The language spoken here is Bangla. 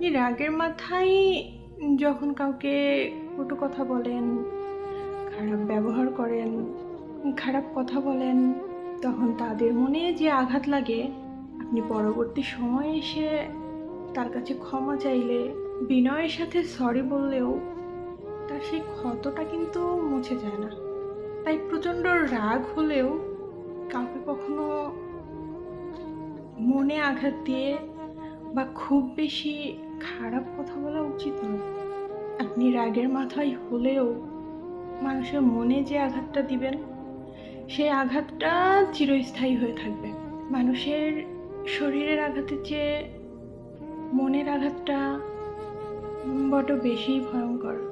আপনি রাগের মাথায় যখন কাউকে কটু কথা বলেন, খারাপ ব্যবহার করেন, খারাপ কথা বলেন, তখন তাদের মনে যে আঘাত লাগে, আপনি পরবর্তী সময়ে এসে তার কাছে ক্ষমা চাইলে, বিনয়ের সাথে সরি বললেও তার সেই ক্ষতটা কিন্তু মুছে যায় না। তাই প্রচণ্ড রাগ হলেও কাউকে কখনো মনে আঘাত দিয়ে বা খুব বেশি খারাপ কথা বলা উচিত নয় আপনি রাগের মাথায় হলেও মানুষের মনে যে আঘাতটা দিবেন, সেই আঘাতটা চিরস্থায়ী হয়ে থাকবে। মানুষের শরীরের আঘাতের চেয়ে মনের আঘাতটা বড় বেশি ভয়ঙ্কর।